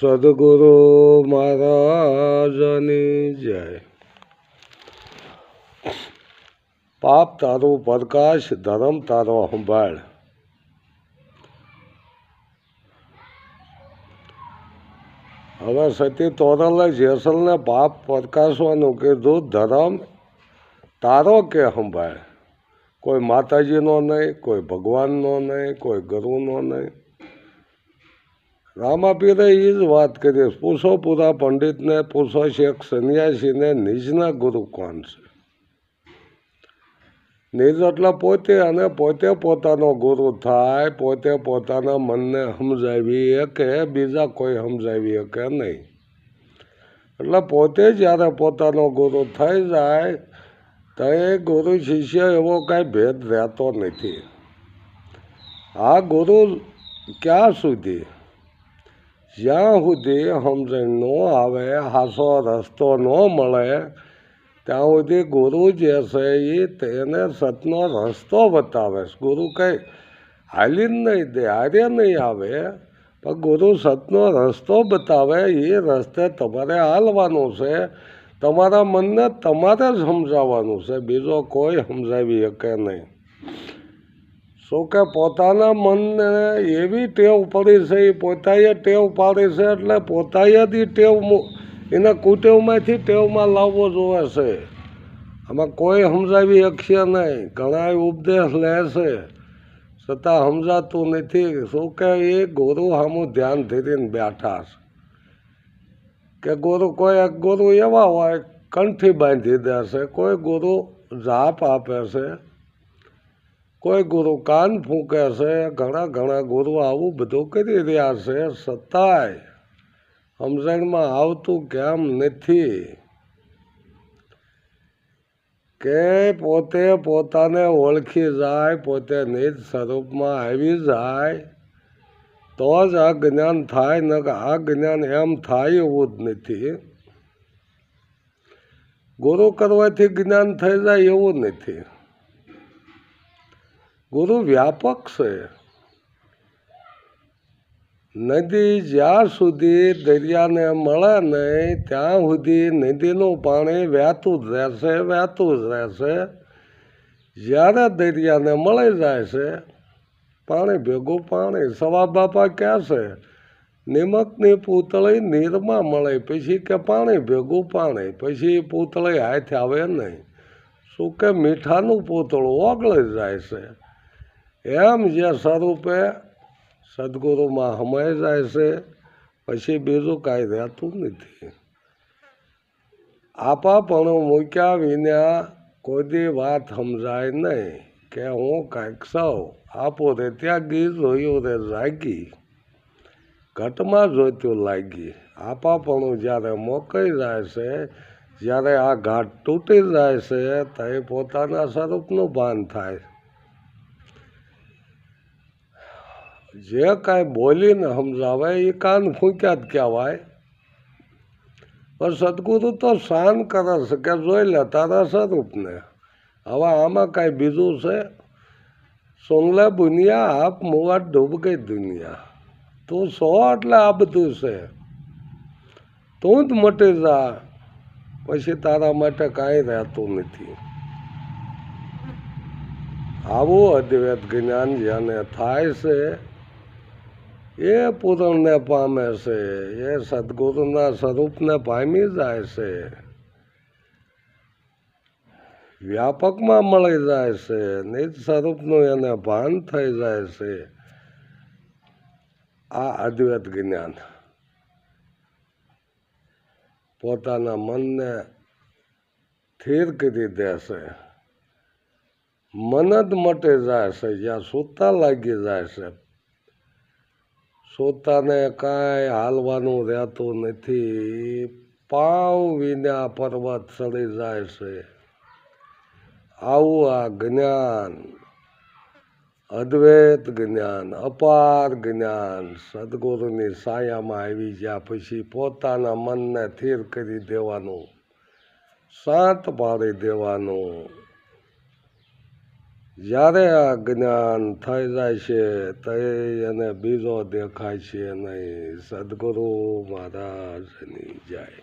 સદગુરુ મહારાજની જય. પાપ તારો પ્રકાશ, ધર્મ તારો સંભાળ. હવે સતી તોરલે જેસલને પાપ પ્રકાશવાનું કીધું, ધર્મ તારો કે સંભાળ? કોઈ માતાજીનો નહીં, કોઈ ભગવાનનો નહીં, કોઈ ગુરુનો નહીં. રામાપીરે એ જ વાત કરી. પૂછો પૂરા પંડિતને, પૂછો શેખ સંન્યાસીને, નિજના ગુરુ કોણ છે? નિજ એટલે પોતે અને પોતે પોતાનો ગુરુ થાય, પોતે પોતાના મનને સમજાવી શકે બીજા કોઈ સમજાવી શકે નહીં. એટલે પોતે જ્યારે પોતાનો ગુરુ થઈ જાય, તો એ ગુરુ શિષ્ય એવો કાંઈ ભેદ રહેતો નથી. આ ગુરુ ક્યાં સુધી જ્યાં સુધી સમજણ ન આવે, હાસો રસ્તો ન મળે, ત્યાં સુધી ગુરુ જે છે એ તેને સતનો રસ્તો બતાવે છે. ગુરુ કંઈ હાલી નહીં દે, હારે નહીં આવે, પણ ગુરુ સતનો રસ્તો બતાવે એ રસ્તે તમારે હાલવાનું છે. તમારા મનને તમારે જ સમજાવવાનું છે, બીજો કોઈ સમજાવી શકે નહીં. શું કે પોતાના મનને એવી ટેવ પડી છે, એ પોતાએ ટેવ પાડી છે, એટલે પોતાએથી ટેવ એને કુટેવમાંથી ટેવમાં લાવવો જોવે છે. આમાં કોઈ સમજાવી શકશે નહીં. ઘણા ઉપદેશ લે છે. છતાં સમજાતું નથી. શું કે એ ગુરુ સામું ધ્યાન ધરીને બેઠા છે. કે ગુરુ કોઈ એક ગુરુ એવા હોય, કંઠી બાંધી દેશે કોઈ ગુરુ જાપ આપે છે. કોઈ ગુરુ કાન ફૂંકે છે, ઘણા ઘણા ગુરુ આવું બધું કરી રહ્યા છે છતાંય સમજણમાં આવતું કેમ નથી? કે પોતે પોતાને ઓળખી જાય, પોતે નિજ સ્વરૂપમાં આવી જાય, તો જ આ જ્ઞાન થાય, ન આ જ્ઞાન એમ થાય એવું જ નથી. ગુરુ કરવાથી જ્ઞાન થઈ જાય એવું નથી. ગુરુ વ્યાપક છે. નદી જ્યાં સુધી દરિયાને મળે નહીં, ત્યાં સુધી નદીનું પાણી વહેતું જ રહેશે, વહેતું જ રહેશે. જ્યારે દરિયાને મળી જાય છે, પાણી ભેગું પાણી. સવા બાપા ક્યાં છે, નિમકની પૂતળી નીરમાં મળે, પછી કે પાણી ભેગું પાણી, પછી પૂતળી હાથ આવે નહીં. શું કે મીઠાનું પૂતળું ઓગળી જાય છે? એમ જે સ્વરૂપે સદગુરુમાં હમાઈ જાય છે, પછી બીજું કાંઈ રહેતું નથી. આપાપણું મૂક્યા વિના કોઈ વાત સમજાય નહીં કે હું કાંઈક સૌ આપો રે, ત્યાં ગીર જોયું રે, જાગી. ઘટમાં જોઈતું લાગી. આપાપણું જ્યારે મોકાઈ જાય છે, જ્યારે આ ઘાટ તૂટી જાય છે તો એ પોતાના સ્વરૂપનું ભાન થાય. જે કાંઈ બોલીને સમજાવે એ કાન ફૂંક્યા જ કહેવાય. પણ સદગુરુ તો શાન કરે છે કે જોઈ લે તારા સ્વરૂપને. હવે આમાં કાંઈ બીજું છે? સુનલે બુનિયા આપ મુવા ડૂબ ગઈ દુનિયા. તું સો એટલે આ બધું છે. તું જ મટી જા. પછી તારા માટે કાંઈ રહેતું નથી. આવું અદ્વૈત જ્ઞાન જેને થાય છે એ પૂરણને પામે છે. એ સદગુરુના સ્વરૂપને પામી જાય છે. વ્યાપકમાં મળી જાય છે. નિજ સ્વરૂપનું એને ભાન થઈ જાય છે. આ અદ્વૈત જ્ઞાન. પોતાના મનને સ્થિર કરી દેશે મન જ મટી જાય છે. જ્યાં સૂતા લાગી જાય છે. સૂતાને કાંઈ હાલવાનું રહેતું નથી. પાવ વિના પર્વત ચડી જાય છે. આવું આ જ્ઞાન. અદ્વૈત જ્ઞાન, અપાર જ્ઞાન સદગુરુની સાયામાં આવી ગયા પછી પોતાના મનને સ્થિર કરી દેવાનું, શાંત પાડી દેવાનું. જ્યારે આ જ્ઞાન થઈ જાય છે તે એને બીજો દેખાય છે નહીં. સદગુરુ મહારાજની જાય.